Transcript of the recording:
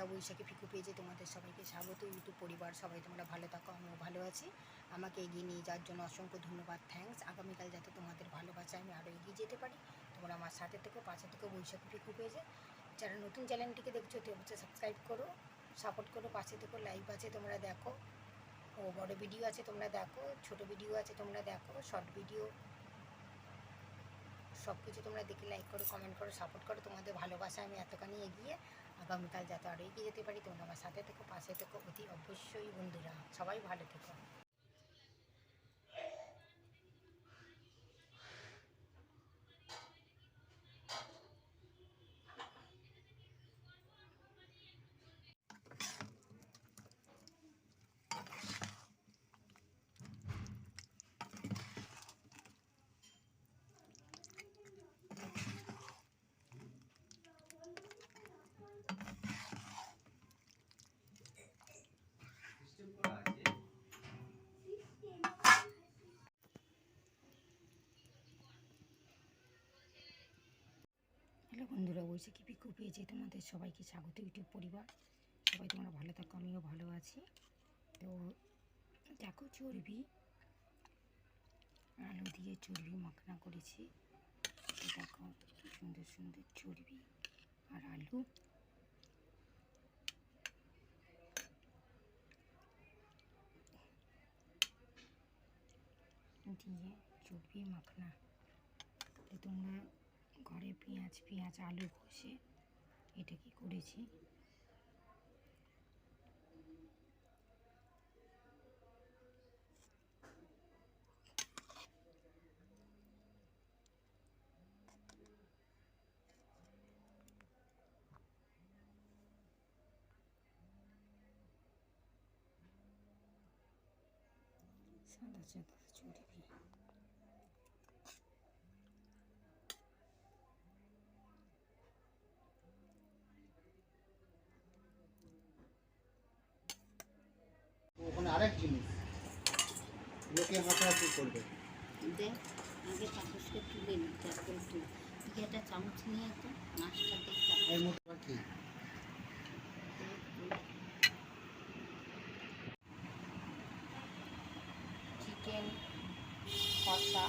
বন্ধুরা বৈশাখী পিকু পেয়েছে, তোমাদের সবাইকে স্বাগত। ইউটিউব পরিবার, সবাই তোমরা ভালো থাকো, আমিও ভালো আছি। আমাকে এগিয়ে নিয়ে যাওয়ার জন্য অসংখ্য ধন্যবাদ থ্যাঙ্কস আগামীকাল যাতে তোমাদের ভালোবাসা আমি আরও এগিয়ে যেতে পারি। তোমরা আমার সাথে থেকে, পাশে থেকে বৈশাখী পিকু পেয়েছে। যারা নতুন চ্যানেলটিকে দেখছ, তো অবশ্যই সাবস্ক্রাইব করো সাপোর্ট করো, পাশে থেকে লাইভ আছে, তোমরা দেখো। ও, বড় ভিডিও আছে, তোমরা দেখো। ছোট ভিডিও আছে, তোমরা দেখো। শর্ট ভিডিও সব কিছু তোমরা দেখে লাইক করো কমেন্ট করো সাপোর্ট করো। তোমাদের ভালোবাসা আমি এতখানি এগিয়ে আগামীকাল যাতে আরও এগিয়ে যেতে পারি, তোমরা আমার সাথে থেকো, পাশে থেকো, অতি অবশ্যই বন্ধুরা। সবাই ভালো থেকো। হ্যালো বন্ধুরা, বৈশাখী পিকু পেয়েছে তোমাদের সবাইকে স্বাগত ইউটিউব পরিবার। সবাই তোমরা ভালো থাকো, আমিও ভালো আছি। তো দেখো চর্বি, আলু দিয়ে চর্বি মাখনা করেছি। দেখো কি সুন্দর সুন্দর চর্বি আর আলু। দিয়ে চর্বি মাখনা। তোমরা ঘরে পেঁয়াজ পেঁয়াজ আলু কষে। এটা কি করেছি? সাদা সাদা চর্বি ওখানে আরেক জিনিস। লোকে হাঁটাহাঁটি করবে। দেখ আগে চামচকে তুলে নি তারপর তুই। একটা চামচ নিয়ে তো মাছটা দেখতে এর চিকেন কষা।